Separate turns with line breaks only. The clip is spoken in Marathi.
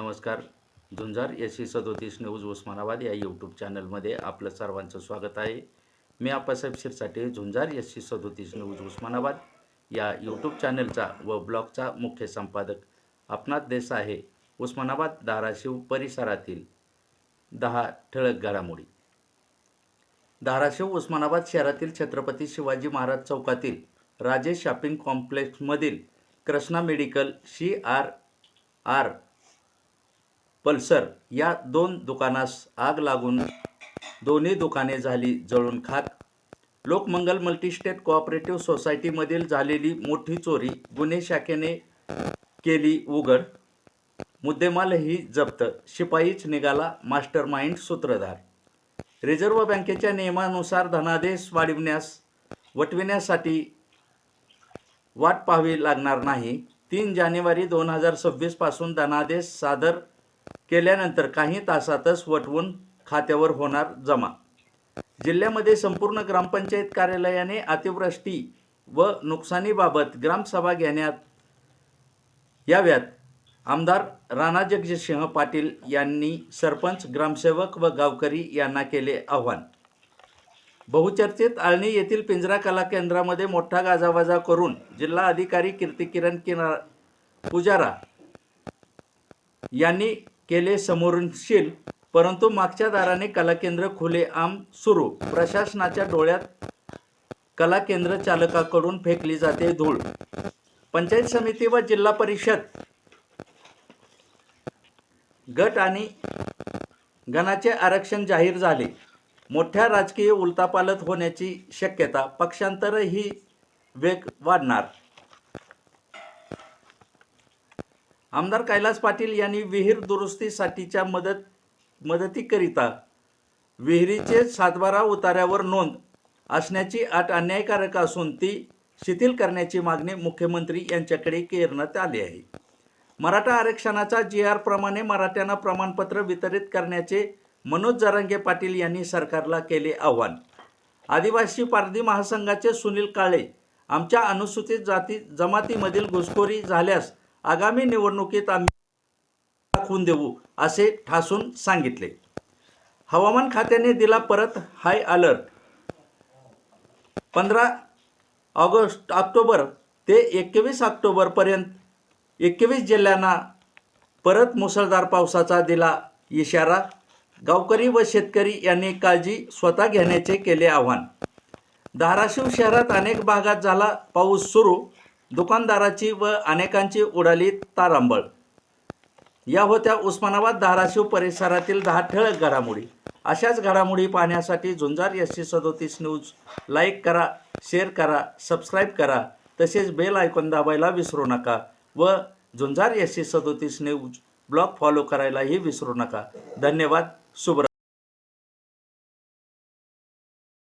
नमस्कार. झुंजार एस सदोतीस न्यूज उस्मानाबाद या यूट्यूब चॅनलमध्ये आपलं सर्वांचं स्वागत आहे. मी आप्पासाहेब शिरसाटे झुंजार एस सी सदोतीस न्यूज उस्मानाबाद या यूट्यूब चॅनलचा व ब्लॉगचा मुख्य संपादक आपणात देश आहे. उस्मानाबाद धाराशिव परिसरातील दहा ठळक घडामोडी. धाराशिव उस्मानाबाद शहरातील छत्रपती शिवाजी महाराज चौकातील Rajesh shopping कॉम्प्लेक्समधील Krishna medical C R R Pulsar या दोन दुकानास आग लागून दोन्ही दुकाने झाली जळून खाक. लोकमंगल मल्टीस्टेट कोऑपरेटिव्ह सोसायटीमधील झालेली मोठी चोरी गुन्हे शाखेने केली उघड. मुद्देमालही जप्त. शिपाईच निघाला मास्टर माइंड सूत्रधार. रिझर्व्ह बँकेच्या नियमानुसार धनादेश वाढविण्यास वटविण्यासाठी वाट पाहावी लागणार नाही. तीन जानेवारी दोन हजार सव्वीसपासून धनादेश सादर केल्यानंतर काही तासातच वटवून खात्यावर होणार जमा. जिल्ह्यामध्ये संपूर्ण ग्रामपंचायत कार्यालयाने अतिवृष्टी व नुकसानीबाबत ग्रामसभा घेण्यात याव्यात. आमदार राणा जगजितसिंह पाटील यांनी सरपंच ग्रामसेवक व गावकरी यांना केले आव्हान. बहुचर्चित आळणी येथील पिंजरा कला केंद्रामध्ये मोठा गाजावाजा करून जिल्हा अधिकारी कीर्तिकिरण किनार पुजारा यांनी केले समोरशील परंतु मागच्या दाराने कलाकेंद्र खुले आम सुरू. प्रशासनाच्या डोळ्यात कलाकेंद्र चालकाकडून फेकली जाते धूळ. पंचायत समिती व जिल्हा परिषद गट आणि गणाचे आरक्षण जाहीर झाले. मोठ्या राजकीय उलतापालत होण्याची शक्यता पक्षांतरही वेग वाढणार. आमदार कैलास पाटील यांनी विहीर दुरुस्तीसाठीच्या मदत मदतीकरिता विहिरीचे सातबारा उतार्यावर नोंद असण्याची अट अन्यायकारक असून ती शिथिल करण्याची मागणी मुख्यमंत्री यांच्याकडे करण्यात आली आहे. मराठा आरक्षणाचा जी आर प्रमाणे मराठ्यांना प्रमाणपत्र वितरित करण्याचे मनोज जरांगे पाटील यांनी सरकारला केले आव्हान. आदिवासी पारधी महासंघाचे सुनील काळे आमच्या अनुसूचित जाती जमातीमधील घुसखोरी झाल्यास आगामी निवडणुकीत आम्ही दाखवून देऊ असे ठासून सांगितले. हवामान खात्याने दिला परत हाय अलर्ट पंधरा ऑगस्ट ऑक्टोबर ते एकवीस ऑक्टोबरपर्यंत एकवीस जिल्ह्यांना परत मुसळधार पावसाचा दिला इशारा. गावकरी व शेतकरी यांनी काळजी स्वतः घेण्याचे केले आव्हान. धाराशिव शहरात अनेक भागात झाला पाऊस सुरू. दुकानदाराची व अनेकांची उडाली तारांबळ. या होत्या उस्मानाबाद धाराशिव परिसरातील दहा ठळक घडामोडी. अशाच घडामोडी पाहण्यासाठी झुंजार एस सी सदोतीस न्यूज. लाईक करा शेअर करा सबस्क्राईब करा. तसेच बेल आयकॉन दाबायला विसरू नका व झुंजार एस सी सदोतीस न्यूज ब्लॉग फॉलो करायलाही विसरू नका. धन्यवाद शुभ